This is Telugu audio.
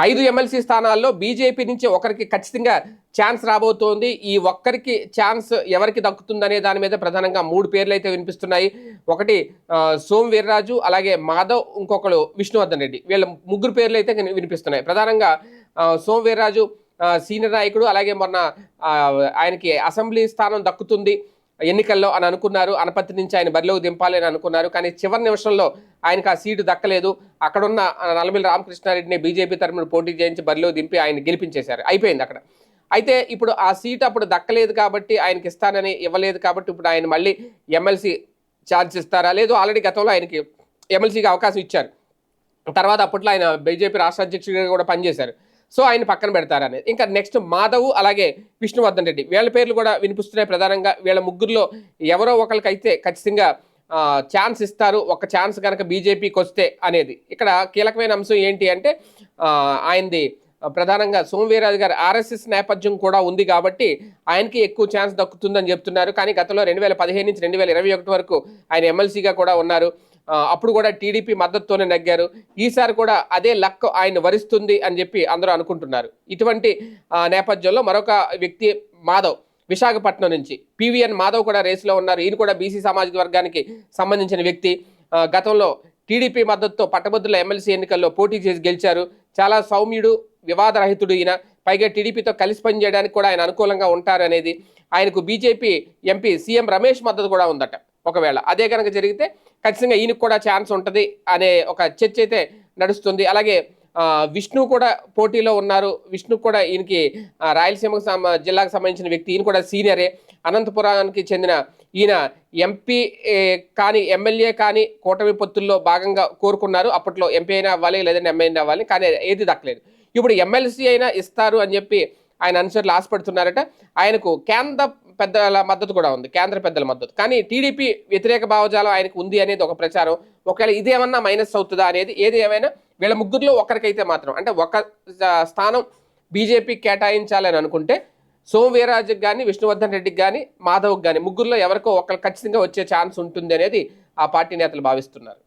ఐదు ఎమ్మెల్సీ స్థానాల్లో బీజేపీ నుంచి ఒకరికి ఖచ్చితంగా ఛాన్స్ రాబోతోంది. ఈ ఒక్కరికి ఛాన్స్ ఎవరికి దక్కుతుందనే దాని మీద ప్రధానంగా మూడు పేర్లు అయితే వినిపిస్తున్నాయి. ఒకటి సోమ్ వీర్రాజు అలాగే మాధవ్ ఇంకొకరు విష్ణువర్ధన్ రెడ్డి. వీళ్ళ ముగ్గురు పేర్లు అయితే వినిపిస్తున్నాయి. ప్రధానంగా సోమ్ వీర్రాజు సీనియర్ నాయకుడు అలాగే మొన్న ఆయనకి అసెంబ్లీ స్థానం దక్కుతుంది. ఎన్నికల్లో అని అనుకున్నారు. అనపత్తి నుంచి ఆయన బరిలోకి దింపాలి అని అనుకున్నారు. కానీ చివరి నిమిషంలో ఆయనకు ఆ సీటు దక్కలేదు. అక్కడున్న ఆ, రామకృష్ణారెడ్డిని బీజేపీ తరఫున పోటీ చేయించి బరిలో దింపి ఆయన గెలిపించేశారు. అయిపోయింది అక్కడ. అయితే ఇప్పుడు ఆ సీట్ అప్పుడు దక్కలేదు కాబట్టి ఆయనకి ఇస్తానని ఇవ్వలేదు కాబట్టి ఇప్పుడు ఆయన మళ్ళీ ఎమ్మెల్సీ ఛాన్స్ ఇస్తారా? లేదు ఆల్రెడీ గతంలో ఆయనకి ఎమ్మెల్సీకి అవకాశం ఇచ్చారు. తర్వాత అప్పట్లో ఆయన బీజేపీ రాష్ట్ర అధ్యక్షుడిగా కూడా పనిచేశారు. సో ఆయన పక్కన పెడతారనేది ఇంకా నెక్స్ట్ మాధవ్ అలాగే విష్ణువర్ధన్ రెడ్డి. వీళ్ళ పేర్లు కూడా వినిపిస్తున్నాయి ప్రధానంగా. వీళ్ళ ముగ్గురులో ఎవరో ఒకరికైతే ఖచ్చితంగా ఛాన్స్ ఇస్తారు. ఒక ఛాన్స్ కనుక బీజేపీకి వస్తే అనేది. ఇక్కడ కీలకమైన అంశం ఏంటి అంటే ఆయనది ప్రధానంగా సోమవీరాజు గారి ఆర్ఎస్ఎస్ నేపథ్యం కూడా ఉంది కాబట్టి ఆయనకి ఎక్కువ ఛాన్స్ దక్కుతుందని చెప్తున్నారు. కానీ గతంలో రెండు వేల పదిహేను నుంచి రెండు వేల ఇరవై ఒకటి వరకు ఆయన ఎమ్మెల్సీగా కూడా ఉన్నారు. అప్పుడు కూడా టీడీపీ మద్దతుతోనే నెగ్గారు. ఈసారి కూడా అదే లక్ ఆయన వరిస్తుంది అని చెప్పి అందరూ అనుకుంటున్నారు. ఇటువంటి నేపథ్యంలో మరొక వ్యక్తి మాధవ్ విశాఖపట్నం నుంచి. పివిఎన్ మాధవ్ కూడా రేసులో ఉన్నారు. ఈయన కూడా బీసీ సామాజిక వర్గానికి సంబంధించిన వ్యక్తి. గతంలో టీడీపీ మద్దతుతో పట్టభద్రుల ఎమ్మెల్సీ ఎన్నికల్లో పోటీ చేసి గెలిచారు. చాలా సౌమ్యుడు వివాదరహితుడు ఈయన. పైగా టీడీపీతో కలిసి పనిచేయడానికి కూడా ఆయన అనుకూలంగా ఉంటారు అనేది. ఆయనకు బీజేపీ ఎంపీ సీఎం రమేష్ మద్దతు కూడా ఉందట. ఒకవేళ అదే కనుక జరిగితే ఖచ్చితంగా ఈయనకు కూడా ఛాన్స్ ఉంటుంది అనే ఒక చర్చ అయితే నడుస్తుంది. అలాగే విష్ణు కూడా పోటీలో ఉన్నారు. విష్ణు కూడా ఈయనకి రాయలసీమ రాయలసీమకు జిల్లాకు సంబంధించిన వ్యక్తి. ఈయన కూడా సీనియరే. అనంతపురానికి చెందిన ఈయన ఎంపీ కానీ ఎమ్మెల్యే కానీ కూటమి పొత్తుల్లో భాగంగా కోరుకున్నారు. అప్పట్లో ఎంపీ అయినా అవ్వాలి లేదంటే ఎమ్మెల్యే అయినా అవ్వాలి కానీ ఏది దక్కలేదు. ఇప్పుడు ఎమ్మెల్సీ అయినా ఇస్తారు అని చెప్పి ఆయన అనుచరులు ఆశపడుతున్నారట. ఆయనకు కేంద్ర పెద్దల మద్దతు కూడా ఉంది కేంద్ర పెద్దల మద్దతు. కానీ టీడీపీ వ్యతిరేక భావజాలం ఆయనకు ఉంది అనేది ఒక ప్రచారం. ఒకవేళ ఇదేమన్నా మైనస్ అవుతుందా అనేది ఏది ఏమైనా వీళ్ళ ముగ్గురులో ఒకరికైతే మాత్రం. అంటే ఒక స్థానం బీజేపీ కేటాయించాలని అనుకుంటే సోమ్ కానీ విష్ణువర్ధన్ రెడ్డికి కానీ మాధవ్కి కానీ ముగ్గురులో ఎవరికో ఒకరు ఖచ్చితంగా వచ్చే ఛాన్స్ ఉంటుంది అనేది ఆ పార్టీ నేతలు భావిస్తున్నారు.